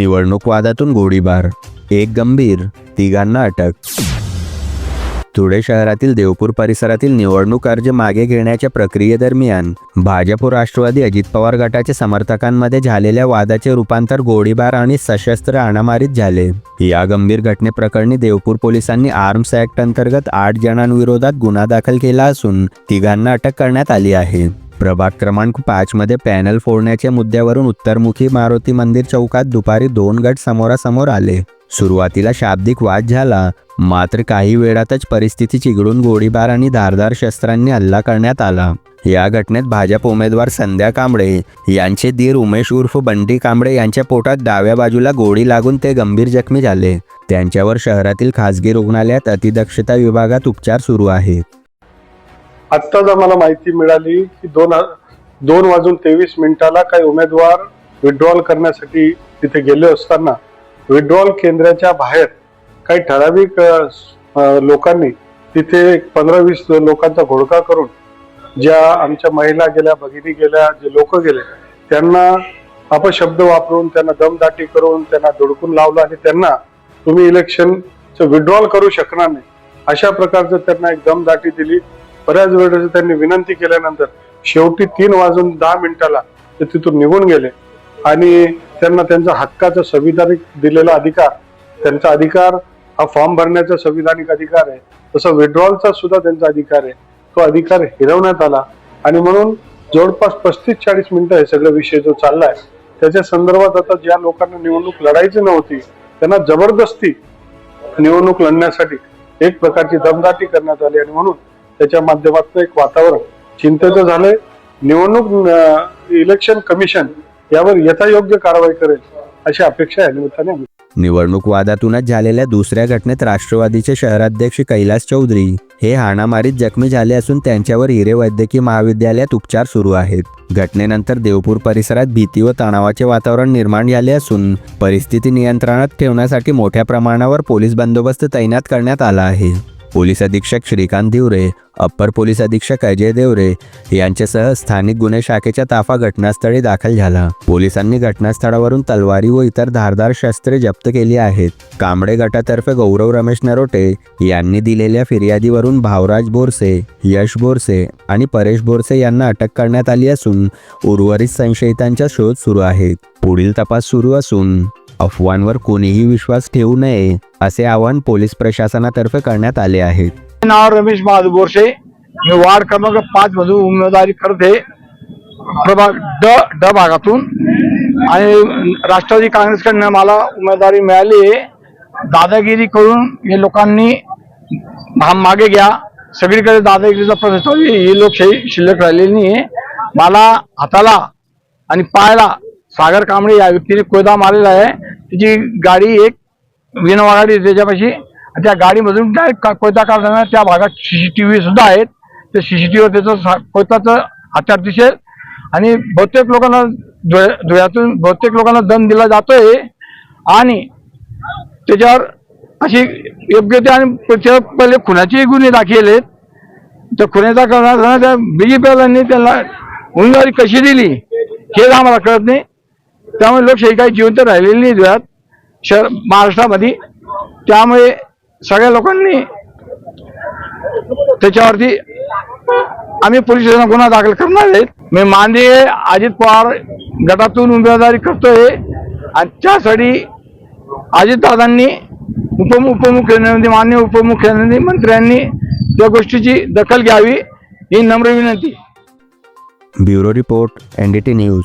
निवडणूक वादातून गोळीबार. एक गंभीर तिघांना अटक. धुळे शहरातील देवपूर परिसरातील निवडणूक अर्ज मागे घेण्याच्या प्रक्रियेदरम्यान भाजप राष्ट्रवादी अजित पवार गटाच्या समर्थकांमध्ये झालेल्या वादाचे रूपांतर गोळीबार आणि सशस्त्र हाणामारीत झाले. या गंभीर घटनेप्रकरणी देवपूर पोलिसांनी आर्म्स ऍक्ट अंतर्गत आठ जणांविरोधात गुन्हा दाखल केला असून तिघांना अटक करण्यात आली आहे. प्रभाग क्रमांक पाच मध्ये पॅनल फोडण्याच्या मुद्द्यावरून उत्तरमुखी मारुती मंदिर चौकात दुपारी दोन गट समोरासमोर आले. सुरुवातीला शाब्दिक वाद झाला. मात्र काही वेळातच परिस्थिती चिघळून गोळीबार आणि धारदार शस्त्रांनी हल्ला करण्यात आला. या घटनेत भाजप उमेदवार संध्या कांबळे यांचे दीर उमेश उर्फ बंटी कांबळे यांच्या पोटात डाव्या बाजूला गोळी लागून ते गंभीर जखमी झाले. त्यांच्यावर शहरातील खासगी रुग्णालयात अतिदक्षता विभागात उपचार सुरू आहेत. आत्ताच आम्हाला माहिती मिळाली की दोन दोन वाजून तेवीस मिनिटाला काही उमेदवार विड्रॉल करण्यासाठी तिथे गेले असताना विड्रॉल केंद्राच्या बाहेर काही ठराविक लोकांनी तिथे पंधरा वीस लोकांचा घोडका करून ज्या आमच्या महिला गेल्या भगिनी गेल्या जे लोक गेले त्यांना अपशब्द वापरून त्यांना दमदाटी करून त्यांना धुडकून लावलं आणि त्यांना तुम्ही इलेक्शनचं विड्रॉल करू शकणार नाही. अशा प्रकारचं त्यांना एक दमदाटी दिली. बऱ्याच वेळेस त्यांनी विनंती केल्यानंतर शेवटी तीन वाजून दहा मिनिटाला ते तिथून निघून गेले. आणि त्यांना त्यांचा हक्काचा संविधानिक दिलेला अधिकार त्यांचा अधिकार हा फॉर्म भरण्याचा संविधानिक अधिकार आहे. तसा विड्रॉलचा सुद्धा त्यांचा अधिकार आहे. तो अधिकार हिरवण्यात आला. आणि म्हणून जवळपास पस्तीस चाळीस मिनिटं हे सगळं विषय जो चाललाय त्याच्या संदर्भात आता ज्या लोकांना निवडणूक लढायची नव्हती त्यांना जबरदस्ती निवडणूक लढण्यासाठी एक प्रकारची दमदाटी करण्यात आली. आणि म्हणून त्याच्या माध्यमातून एक वातावरण चिंतेचं झालंय. निवडणूक इलेक्शन कमिशन यावर यथायोग्य कारवाई करेल अशी अपेक्षा या निमित्ताने निवडणूक वादातूनच झालेल्या दुसऱ्या घटनेत राष्ट्रवादीचे शहराध्यक्ष कैलास चौधरी हे हाणामारीत जखमी झाले असून त्यांच्यावर हिरे वैद्यकीय महाविद्यालयात उपचार सुरू आहेत. घटनेनंतर देवपूर परिसरात भीती व तणावाचे वातावरण निर्माण झाले असून परिस्थिती नियंत्रणात ठेवण्यासाठी मोठ्या प्रमाणावर पोलीस बंदोबस्त तैनात करण्यात आला आहे. पोलीस अधीक्षक श्रीकांत दिवरे अप्पर पोलीस अधीक्षक अजय देवरे यांच्यासह स्थानिक गुन्हे शाखेच्या ताफा घटनास्थळी दाखल झाला. पोलिसांनी घटनास्थळावरून तलवारी व इतर धारदार शस्त्रे जप्त केली आहेत. कांबळे गटातर्फे गौरव रमेश नरोटे यांनी दिलेल्या फिर्यादीवरून भावराज बोरसे यश बोरसे आणि परेश बोरसे यांना अटक करण्यात आली असून उर्वरित संशयितांचा शोध सुरू आहे. पुढील तपास सुरू असून अफवांवर कोणीही विश्वास ठेवू नये असे आवाहन पोलीस प्रशासनातर्फे करण्यात आले आहे. नाव रमेश महादबोरसे मी वार्ड क्रमांक पाच मधून उमेदवारी करते प्रभाग ड ड भागातून. आणि राष्ट्रवादी काँग्रेसकडनं मला उमेदवारी मिळाली आहे. दादागिरी करून हे लोकांनी मागे घ्या. सगळीकडे दादागिरीचा प्रश्न चालू आहे. ही लोकशाही शिल्लक राहिलेली नाही आहे मला हाताला आणि पायाला सागर कांबळे या व्यक्तीने कोयदा मारलेला आहे. तिची गाडी एक विनोवा गाडी त्याच्यापाशी. आणि त्या गाडीमधून डायरेक्ट कोयता काढताना त्या भागात सी सी टी सुद्धा आहेत. त्या व्हीवर त्याचं सा- कोयताचं आचार दिसेल. आणि बहुतेक लोकांना धुळ्यातून बहुतेक लोकांना दम दिला जातोय. आणि त्याच्यावर अशी योग्य ते आणि त्याच्यावर पहिले खुनाचेही गुन्हे दाखल आहेत. त्या खुन्याचा करणार त्या बीजेपीवाल्यांनी त्यांना उमेदवारी कशी दिली हेच आम्हाला कळत नाही. त्यामुळे लोकशाही काही जिवंत राहिलेली नाही धुळ्यात शहर महाराष्ट्रामध्ये. त्यामुळे सगळ्या लोकांनी त्याच्यावरती आम्ही पोलीस स्टेशन गुन्हा दाखल करणार आहेत. मी मांदे अजित पवार गटातून उमेदवारी करतोय. आणि त्यासाठी अजितदादांनी उप उपमुख्यमंत्री मान्य उपमुख्यमंत्री मंत्र्यांनी त्या गोष्टीची दखल घ्यावी ही नम्र विनंती. Bureau report N D T news.